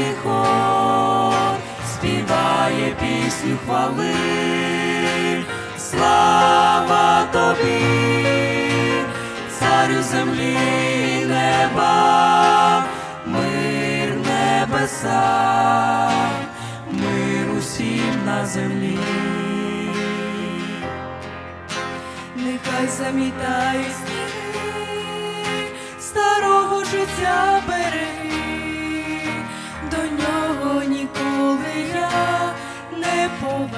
ангельський хор співає пісню хвали. Слава тобі, царю землі неба, мир небеса, мир усім на землі нехай замітають сніги старого життя береги,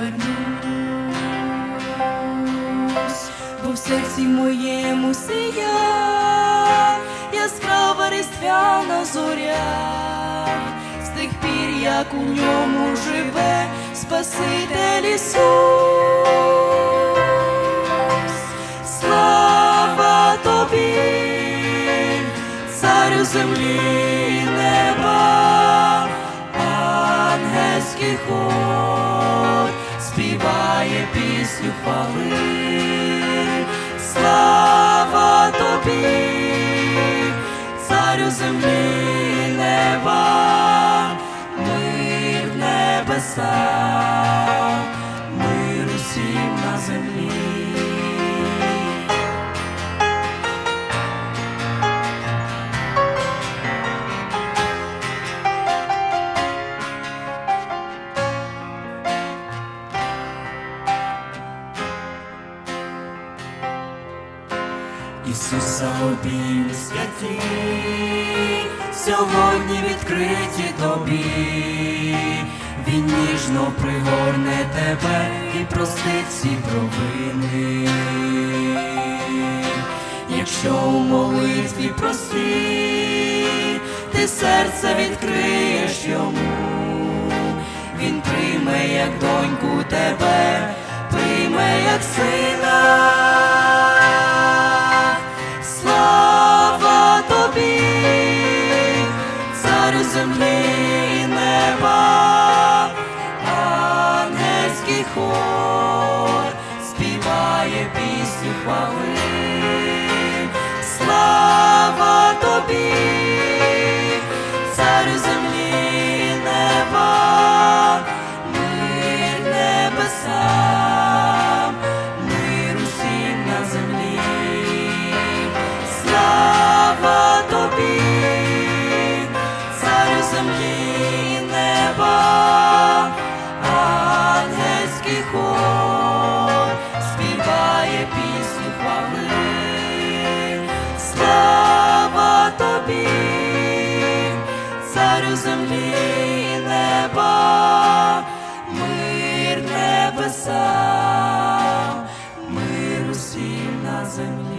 повернусь, бо в серці моєму сія яскрава різдвяна зоря, з тих пір, як у ньому живе Спаситель Ісус. Слава тобі, царю землі неба, ангельський хор співає пісню хвали. Слава тобі, царю землі неба, мир небеса, мир усім на землі. Ісуса обійми святі, сьогодні відкриті тобі, Він ніжно пригорне тебе і простить всі провини. Якщо у молитві прости, ти серце відкриєш йому, він прийме як доньку тебе, землі і неба, ангельський хор співає пісню хвали. Слава тобі, землі неба, ангельський хор співає пісню хвали, слава тобі, царю землі неба, мир небеса, мир усім на землі.